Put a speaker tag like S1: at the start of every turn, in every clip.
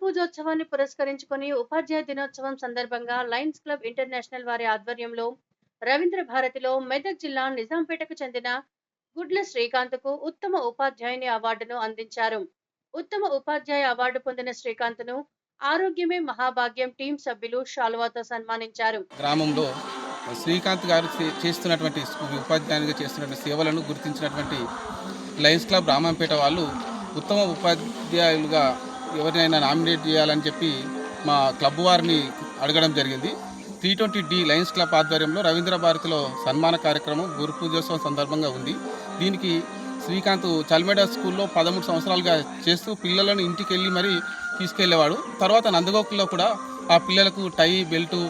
S1: పూజోత్సవాన్ని పురస్కరించుకొని ఉపాధ్యాయ దినోత్సవం సందర్భంగా లయన్స్ క్లబ్ ఇంటర్నేషనల్ వారి ఆధ్వర్యంలో రవీంద్ర భారతిలో మెదక్ జిల్లా నిజాంపేటకు చెందిన గుడ్ల శ్రీకాంత్కు ఉత్తమ ఉపాధ్యాయుని అవార్డును అందించారు. ఉత్తమ ఉపాధ్యాయ అవార్డు పొందిన శ్రీకాంత్ను ఆరోగ్యమే మహాభాగ్యం టీం సభ్యులు షాల్వాతో సన్మానించారు.
S2: గ్రామంలో శ్రీకాంత్ గారు చేస్తున్నటువంటి ఉపాధ్యాయునిగా చేస్తున్నటువంటి సేవలను గుర్తించినటువంటి లయన్స్ క్లబ్ రామంపేట వాళ్ళు ఉత్తమ ఉపాధ్యాయులుగా ఎవరినైనా నామినేట్ చేయాలని చెప్పి మా క్లబ్ వారిని అడగడం జరిగింది. Three twenty D lions club ఆధ్వర్యంలో రవీంద్ర భారతిలో సన్మాన కార్యక్రమం గురు పూజోత్సవం సందర్భంగా ఉంది. దీనికి శ్రీకాంత్ చల్మేడ స్కూల్లో పదమూడు సంవత్సరాలుగా చేస్తూ పిల్లలను ఇంటికి వెళ్ళి మరీ తీసుకెళ్ళేవాడు. తర్వాత నందగోకుల్లో కూడా ఆ పిల్లలకు టై బెల్టు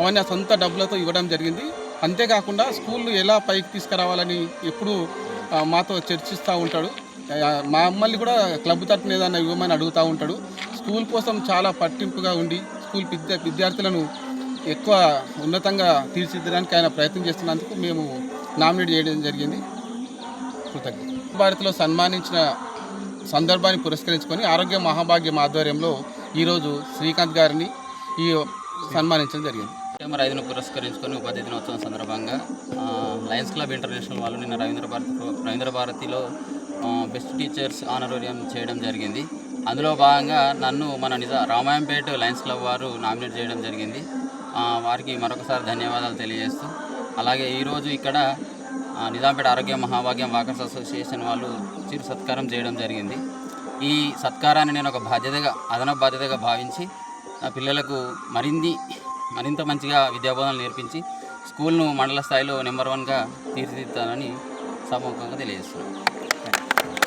S2: అవన్నీ ఆ సొంత డబ్బులతో ఇవ్వడం జరిగింది. అంతేకాకుండా స్కూల్ ఎలా పైకి తీసుకురావాలని ఎప్పుడూ మాతో చర్చిస్తూ ఉంటాడు. మా మమ్మల్ని కూడా క్లబ్ తరఫున ఏదైనా ఇవ్వమని అడుగుతూ ఉంటాడు. స్కూల్ కోసం చాలా పట్టింపుగా ఉండి స్కూల్ విద్యా విద్యార్థులను ఎక్కువ ఉన్నతంగా తీర్చిదిద్దడానికి ఆయన ప్రయత్నం చేస్తున్నందుకు మేము నామినేట్ చేయడం జరిగింది. కృతజ్ఞత. భారత్లో సన్మానించిన సందర్భాన్ని పురస్కరించుకొని ఆరోగ్య మహాభాగ్యం ఆధ్వర్యంలో ఈరోజు శ్రీకాంత్ గారిని ఈ సన్మానించడం జరిగింది.
S3: సెప్టెంబర్ ఐదును పురస్కరించుకొని ఉపాధి దినోత్సవం సందర్భంగా లయన్స్ క్లబ్ ఇంటర్నేషనల్ వాళ్ళు నిన్న రవీంద్ర భారతి రవీంద్ర భారతిలో బెస్ట్ టీచర్స్ ఆనరోరియం చేయడం జరిగింది. అందులో భాగంగా నన్ను మన నిజ రామాయంపేట లయన్స్ క్లబ్ వారు నామినేట్ చేయడం జరిగింది. వారికి మరొకసారి ధన్యవాదాలు తెలియజేస్తూ అలాగే ఈరోజు ఇక్కడ నిజాంపేట ఆరోగ్య మహాభాగ్యం వాకర్స్ అసోసియేషన్ వాళ్ళు చిరు సత్కారం చేయడం జరిగింది. ఈ సత్కారాన్ని నేను ఒక బాధ్యతగా అదనపు బాధ్యతగా భావించి నా పిల్లలకు మరిన్ని మరింత మంచిగా విద్యాబోధనలు నేర్పించి స్కూల్ను మండల స్థాయిలో నెంబర్ వన్గా తీర్చిదిద్దానని సమూహంగా తెలియజేస్తున్నాను.